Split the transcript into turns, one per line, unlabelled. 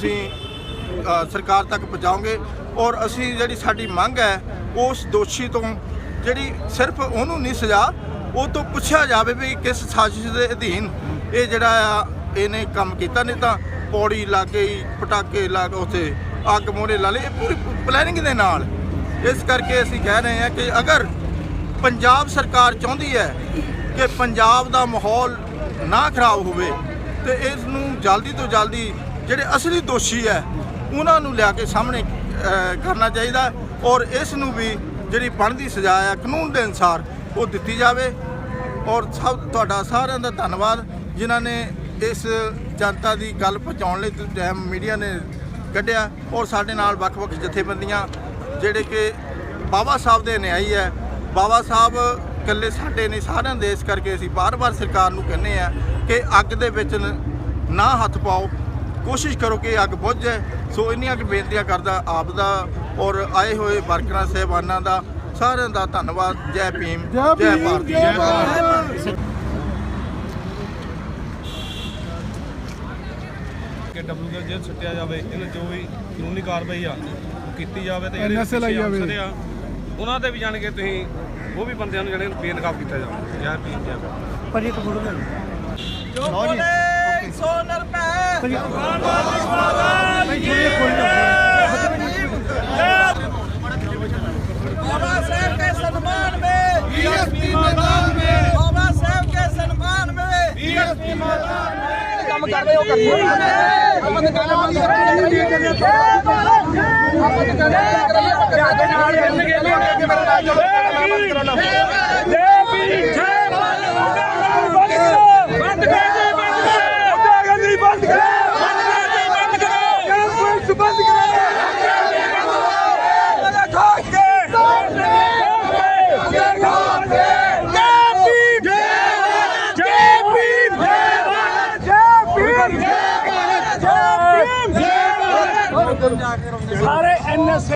ਅਸੀਂ ਸਰਕਾਰ ਤੱਕ ਪਹੁੰਚਾਉਂਗੇ ਔਰ ਅਸੀਂ ਜਿਹੜੀ ਸਾਡੀ ਮੰਗ ਹੈ, ਉਸ ਦੋਸ਼ੀ ਤੋਂ ਜਿਹੜੀ ਸਿਰਫ ਉਹਨੂੰ ਨਹੀਂ ਸਜ਼ਾ, ਉਹ ਤੋਂ ਪੁੱਛਿਆ ਜਾਵੇ ਵੀ ਕਿਸ ਸਾਜ਼ਿਸ਼ ਦੇ ਅਧੀਨ ਇਹ ਜਿਹੜਾ ਆ, ਇਹਨੇ ਕੰਮ ਕੀਤਾ। ਨਹੀਂ ਤਾਂ ਪੌੜੀ ਲਾ ਕੇ ਹੀ ਪਟਾਕੇ ਲਾ ਕੇ ਉੱਥੇ ਅੱਗ ਮੋਰੇ ਲਾ ਲਈ ਇਹ ਪੂਰੀ ਪਲੈਨਿੰਗ ਦੇ ਨਾਲ। ਇਸ ਕਰਕੇ ਅਸੀਂ ਕਹਿ ਰਹੇ ਹਾਂ ਕਿ ਅਗਰ ਪੰਜਾਬ ਸਰਕਾਰ ਚਾਹੁੰਦੀ ਹੈ ਕਿ ਪੰਜਾਬ ਦਾ ਮਾਹੌਲ ਨਾ ਖਰਾਬ ਹੋਵੇ, ਤੇ ਇਸ ਨੂੰ ਜਲਦੀ ਤੋਂ ਜਲਦੀ ਜਿਹੜੇ ਅਸਲੀ ਦੋਸ਼ੀ ਹੈ, ਉਹਨਾਂ ਨੂੰ ਲਿਆ ਕੇ ਸਾਹਮਣੇ ਕਰਨਾ ਚਾਹੀਦਾ ਔਰ ਇਸ ਨੂੰ ਵੀ ਜਿਹੜੀ ਬਣਦੀ ਸਜ਼ਾ ਹੈ, ਕਾਨੂੰਨ ਦੇ ਅਨਸਾਰ ਉਹ ਦਿੱਤੀ ਜਾਵੇ। ਔਰ ਸਭ, ਤੁਹਾਡਾ ਸਾਰਿਆਂ ਦਾ ਧੰਨਵਾਦ, ਜਿਨ੍ਹਾਂ ਨੇ ਇਸ ਜਨਤਾ ਦੀ ਗੱਲ ਪਹੁੰਚਾਉਣ ਲਈ ਟਾਈਮ ਮੀਡੀਆ ਨੇ ਕੱਢਿਆ। ਔਰ ਸਾਡੇ ਨਾਲ ਵੱਖ-ਵੱਖ ਜਥੇਬੰਦੀਆਂ, ਜਿਹੜੇ ਕਿ ਬਾਬਾ ਸਾਹਿਬ ਦੇ ਨਿਆਈ ਹੈ। ਬਾਬਾ ਸਾਹਿਬ ਇਕੱਲੇ ਸਾਡੇ ਨਹੀਂ, ਸਾਰਿਆਂ ਦੇ, ਇਸ ਕਰਕੇ ਅਸੀਂ ਬਾਰ-ਬਾਰ ਸਰਕਾਰ ਨੂੰ ਕਹਿੰਦੇ ਆ ਕਿ ਅੱਗ ਦੇ ਵਿੱਚ ਨਾ ਹੱਥ ਪਾਓ। ਕੋਸ਼ਿਸ਼ ਕਰੋ ਕਿ ਅੱਗ ਬੁੱਝ ਜਾਏ। ਸੋ ਇੰਨੀਆਂ ਕਿ ਬੇਨਤੀਆਂ ਕਰਦਾ ਆਪ ਦਾ ਔਰ ਆਏ ਹੋਏ ਵਰਕਰਾਂ ਸਹਿਬਾਨਾਂ ਦਾ। ਸਾਰਿਆਂ ਦਾ ਧੰਨਵਾਦ। ਜੈ ਭੀਮ ਜੈ ਭਾਰਤ ਜੈ ਭਾਰਤ।
ਕਿ ਡਬਲਯੂ ਜੇਲ੍ਹ ਸੁੱਟਿਆ ਜਾਵੇ ਇਹਨਾਂ ਜੋ ਵੀ ਕਾਨੂੰਨੀ ਕਾਰਵਾਈ ਆ ਉਹ ਕੀਤੀ ਜਾਵੇ ਤੇ
NSA ਲਾਈ ਜਾਵੇ।
ਅਫਸਰ ਆ ਉਹਨਾਂ ਤੇ ਵੀ ਜਾਣ ਕੇ ਤੁਸੀਂ ਉਹ ਵੀ ਬੰਦਿਆਂ ਨੂੰ ਜਿਹੜੇ ਬੇਨਕਾਬ ਕੀਤਾ ਜਾਵੇ। ਯਾਰ ਪੀਣ ਜਾ
ਪਰ ਇੱਕ ਫੋਟੋ ਲੈ
ਲਓ ਜੀ।
बाबा ਕੰਮ ਕਰ ਰਹੇ ਹੋ ਕਰਦੇ ਆਪਾਂ ਤਾਂ ਕੰਮ ਕਰ ਰਹੇ ਆਪਾਂ ਤਾਂ ਕੰਮ ਕਰ ਰਹੇ ਹਾਂ ਕਰਦੇ ਨਾਲ ਮਿਲ ਕੇ ਅੱਗੇ ਬਰਦਾਸ਼ਤ ਕਰੋ ਨਾ ਸਾਰੇ ਐਨਐਸ